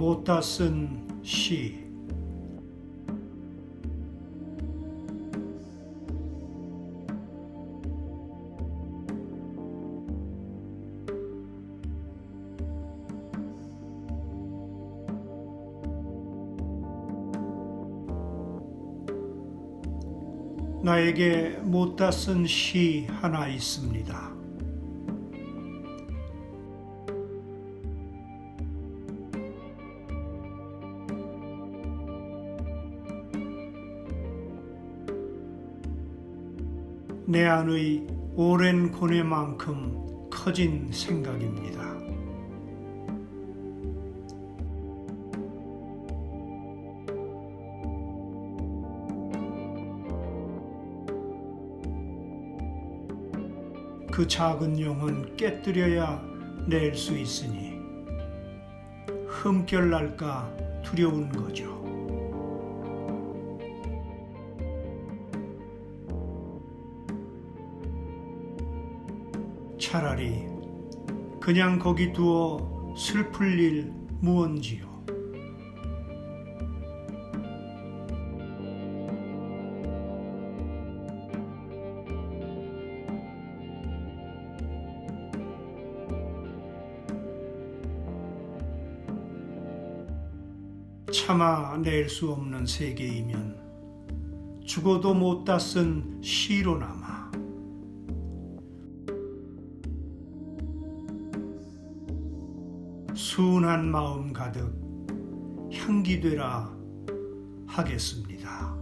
못다 쓴 시. 나에게 못다 쓴 시 하나 있습니다. 내 안의 오랜 고뇌만큼 커진 생각입니다. 그 작은 용은 깨뜨려야 낼 수 있으니 흠결 날까 두려운 거죠. 차라리 그냥 거기 두어 슬플 일 무언지요. 참아 낼 수 없는 세계이면 죽어도 못 다 쓴 시로 남아 순한 마음 가득 향기 되라 하겠습니다.